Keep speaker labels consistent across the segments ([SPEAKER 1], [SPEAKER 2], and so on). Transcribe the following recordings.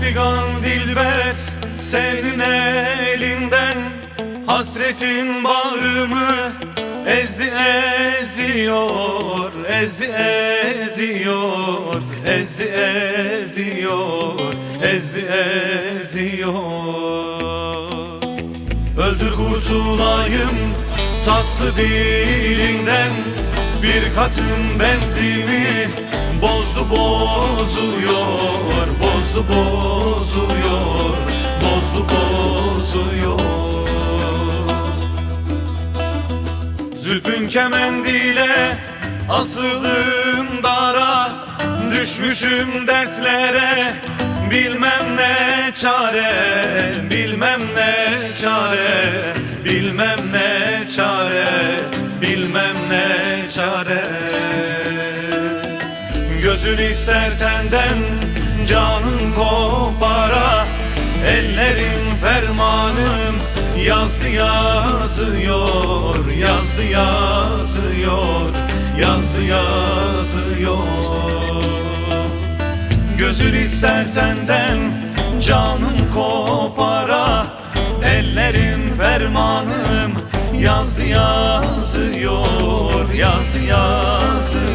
[SPEAKER 1] figan dilber senin elinden Hasretin bağrımı ezdi eziyor Ezdi eziyor Ezdi eziyor Ezdi eziyor. Öldür kurtulayım tatlı dilinden Bir katın benzini bozdu bozuyor Bozdu bozuyor Bozdu bozuyor. Zülfün kemendile asılım dara Düşmüşüm dertlere bilmem ne çare Bilmem ne çare Bilmem ne çare Bilmem Gözün ister tenden canın kopara. Ellerin fermanım yazdı yazıyor Yazdı yazıyor Yazdı yazıyor Gözün ister tenden canım kopara. Ellerin fermanım yazdı yazıyor Yazdı yazıyor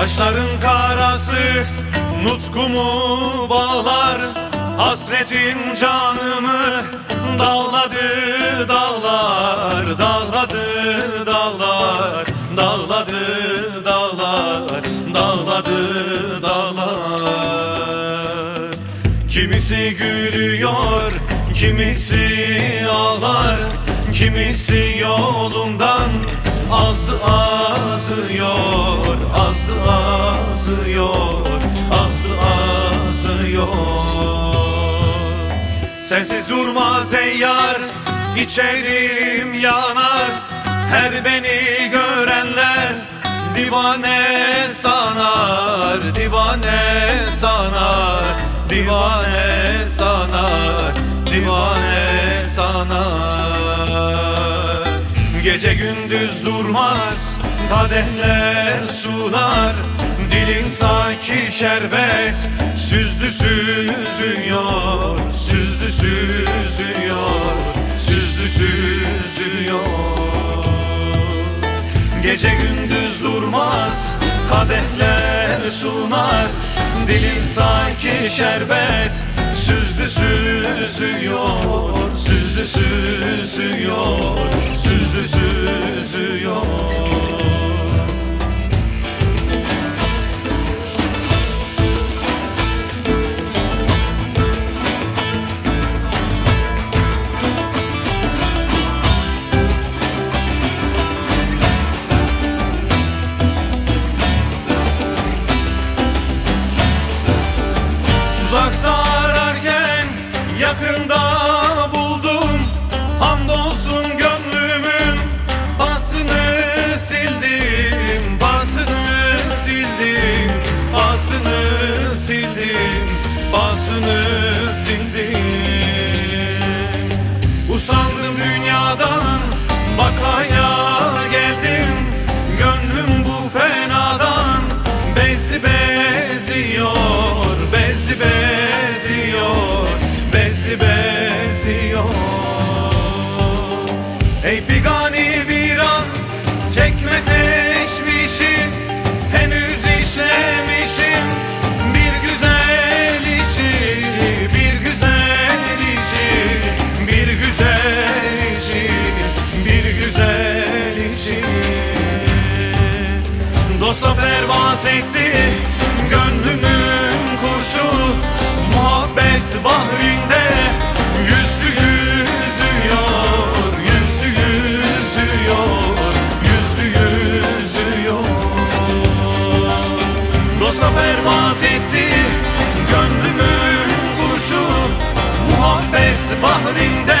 [SPEAKER 1] Kaşların karası nutkumu bağlar. Hasretin canımı dağladı dağlar. Dağladı dağlar, dağladı dağlar. Dağladı dağlar. Kimisi gülüyor, kimisi ağlar. Kimisi yolundan azı azıyor Azı azıyor, azı azıyor. Sensiz durmaz ey yar, içerim yanar. Her beni görenler divane sanar Divane sanar, divane sanar Divane sanar Gece gündüz durmaz kadehler sunar Dilin sanki şerbet süzdü süzüyor Süzdü süzüyor, süzdü süzüyor. Gece gündüz durmaz kadehler sunar Dilin sanki şerbet süzdü süzüyor Süzdü süzüyor, süzdü süzüyor. Uzakta ararken yakında Pasını sildim Usandım dünyadan bakaya geldim. Gönlüm bu fenadan bezdi beziyor Bezdi beziyor, bezdi beziyor. Ey pigani Dosta pervaz etti gönlümün kurşu Muhabbet bahrinde yüzlü yüzüyor Yüzlü yüzüyor, yüzlü yüzüyor. Dosta pervaz etti gönlümün kurşu Muhabbet bahrinde